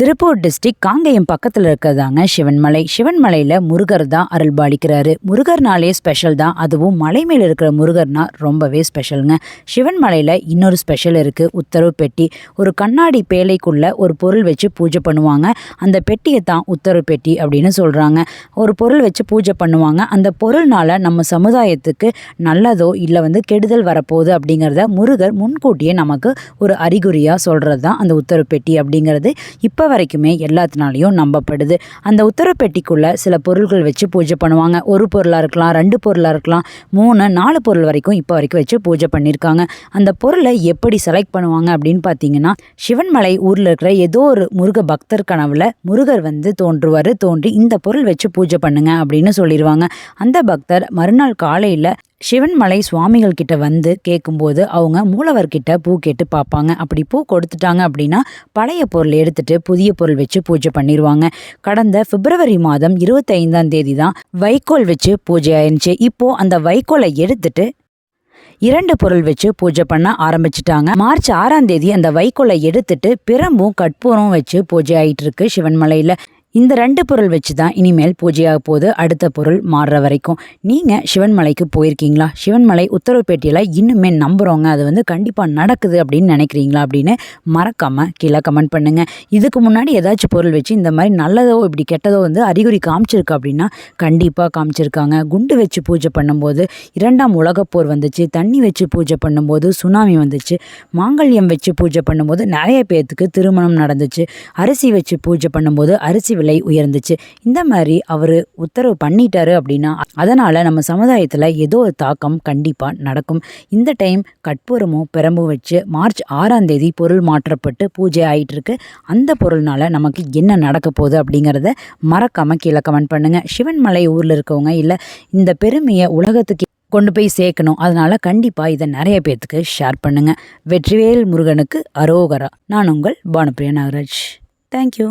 Tiruppur district Kangeyam பக்கத்தில் இருக்கிறதாங்க சிவன்மலை. சிவன்மலையில் முருகர் தான் அருள் பாலிக்கிறாரு முருகர்னாலே special தான். அதுவும் மலை மேலே இருக்கிற முருகர்னா ரொம்பவே ஸ்பெஷலுங்க சிவன்மலையில் இன்னொரு ஸ்பெஷல் இருக்குது உத்தரவு பெட்டி. ஒரு கண்ணாடி பேழைக்குள்ளே ஒரு பொருள் வச்சு பூஜை பண்ணுவாங்க. அந்த பெட்டியை தான் உத்தரவு பெட்டி அப்படின்னு சொல்கிறாங்க ஒரு பொருள் வச்சு பூஜை பண்ணுவாங்க. அந்த பொருள்னால நம்ம சமுதாயத்துக்கு நல்லதோ இல்லை வந்து கெடுதல் வரப்போகுது அப்படிங்கிறத முருகர் முன்கூட்டியே நமக்கு ஒரு அறிகுறியாக சொல்கிறது தான் அந்த உத்தரவு பெட்டி அப்படிங்கிறது. இப்போ இப்போ வரைக்குமே எல்லாத்தினாலையும் நம்பப்படுது. அந்த உத்தரப்பெட்டிக்குள்ளே சில பொருள்கள் வச்சு பூஜை பண்ணுவாங்க. ஒரு பொருளாக இருக்கலாம் ரெண்டு பொருளாக இருக்கலாம் மூணு நாலு பொருள் வரைக்கும் இப்போ வரைக்கும் வச்சு பூஜை பண்ணியிருக்காங்க அந்த பொருளை எப்படி செலக்ட் பண்ணுவாங்க அப்படின்னு பார்த்தீங்கன்னா சிவன்மலை ஊரில் இருக்கிற ஏதோ ஒரு முருக பக்தர் கனவில் முருகர் வந்து தோன்றுவார். தோன்றி இந்த பொருள் வச்சு பூஜை பண்ணுங்க அப்படின்னு சொல்லிடுவாங்க அந்த பக்தர் மறுநாள் காலையில் சிவன்மலை சுவாமிகள் கிட்ட வந்து கேட்கும்போது அவங்க மூலவர்கிட்ட பூ கேட்டு பார்ப்பாங்க அப்படி பூ கொடுத்துட்டாங்க அப்படின்னா பழைய பொருள் எடுத்துட்டு புதிய பொருள் வச்சு பூஜை பண்ணிடுவாங்க கடந்த பிப்ரவரி மாதம் இருபத்தைந்தாம் தேதி தான் வைக்கோல் வச்சு பூஜை ஆயிருந்துச்சு. இப்போ அந்த வைக்கோலை எடுத்துட்டு இரண்டு பொருள் வச்சு பூஜை பண்ண ஆரம்பிச்சிட்டாங்க. மார்ச் ஆறாம் தேதி அந்த வைக்கோலை எடுத்துட்டு பிரம்பும் கற்பூரம் வச்சு பூஜை ஆயிட்டு இருக்கு சிவன்மலையில. இந்த ரெண்டு பொருள் வச்சு தான் இனிமேல் பூஜையாக போகுது. அடுத்த பொருள் மாறுற வரைக்கும். நீங்கள் சிவன்மலைக்கு போயிருக்கீங்களா? சிவன்மலை உத்தரவுப்பேட்டையில் இன்னுமே நம்புகிறவங்க அது வந்து கண்டிப்பாக நடக்குது அப்படின்னு நினைக்கிறீங்களா அப்படின்னு மறக்காமல் கீழே கமெண்ட் பண்ணுங்கள் இதுக்கு முன்னாடி ஏதாச்சும் பொருள் வச்சு இந்த மாதிரி நல்லதோ இப்படி கெட்டதோ வந்து அறிகுறி காமிச்சிருக்கு அப்படின்னா கண்டிப்பாக காமிச்சிருக்காங்க. குண்டு வச்சு பூஜை பண்ணும்போது இரண்டாம் உலகப்போர் வந்துச்சு. தண்ணி வச்சு பூஜை பண்ணும்போது சுனாமி வந்துச்சு. மாங்கல்யம் வச்சு பூஜை பண்ணும்போது நிறைய பேர்த்துக்கு திருமணம் நடந்துச்சு. அரிசி வச்சு பூஜை பண்ணும்போது அரிசி விலை உயர்ந்துச்சு. இந்த மாதிரி அவர் உத்தரவு பண்ணிட்டாரு அப்படின்னா அதனால் நம்ம சமுதாயத்தில் ஏதோ ஒரு தாக்கம் கண்டிப்பாக நடக்கும். இந்த டைம் கற்பூரமும் பெரம்பும் வச்சு மார்ச் ஆறாம் தேதி பொருள் மாற்றப்பட்டு பூஜை ஆகிட்டு இருக்கு அந்த பொருள்னால நமக்கு என்ன நடக்க போகுது அப்படிங்கிறத மறக்காமல் கீழே கமெண்ட் பண்ணுங்க. சிவன்மலை ஊரில் இருக்கவங்க இல்லை இந்த பெருமையை உலகத்துக்கு கொண்டு போய் சேர்க்கணும். அதனால் கண்டிப்பாக இதை நிறைய பேர்த்துக்கு ஷேர் பண்ணுங்கள் வெற்றிவேல் முருகனுக்கு அரோகரா. நான் உங்கள் பானுப்பிரியா நாகராஜ். தேங்க்யூ